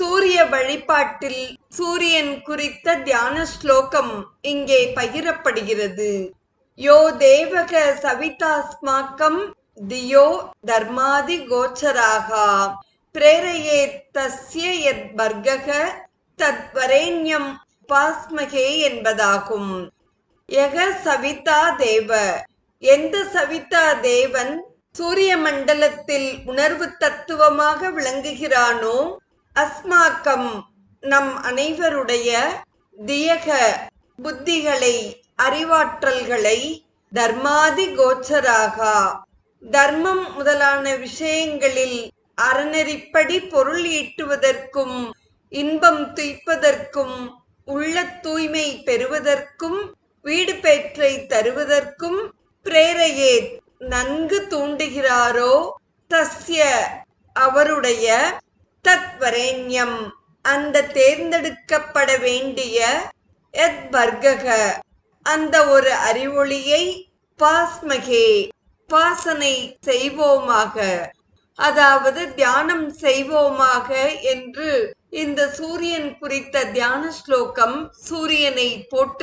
சூரிய வழிபாட்டில் சூரியன் குறித்த தியான ஸ்லோகம் இங்கே பகிரப்படுகிறது. யோ தேவக சவிதாஸ்மாக்கம் தியோ தர்மாதி கோச்சராகா. பிரேரையே தஸ்ய யத் வர்க்கக தத்வரேண்யம் பாஸ்மகே என்பதாகும். எக சவிதா தேவ. எந்த சவிதா தேவன் சூரிய மண்டலத்தில் உணர்வு தத்துவமாக விளங்குகிறானோ அஸ்மாக்கம் நம் அனைவருடைய தியக புத்திகளை அறிவாற்றல்களை தர்மாதி கோச்சராகா. தர்மம் முதலான விஷயங்களில் அறநெறிப்படி பொருள் ஈட்டுவதற்கும் இன்பம் துய்ப்பதற்கும் உள்ள தூய்மை பெறுவதற்கும் வீடு பெற்றை தருவதற்கும் பிரேரையே நன்கு தூண்டுகிறாரோ தஸ்ய அவருடைய தத்வரேண்யம். அந்த தேர்ந்தெடுக்கப்பட வேண்டிய எத் வர்க்கக அந்த ஒரு அறிவொளியை பாஸ்மகே பாசனை செய்வோமாக. அதாவது தியானம் செய்வோமாக என்று இந்த சூரியன் குறித்த தியான ஸ்லோகம் சூரியனை போற்றி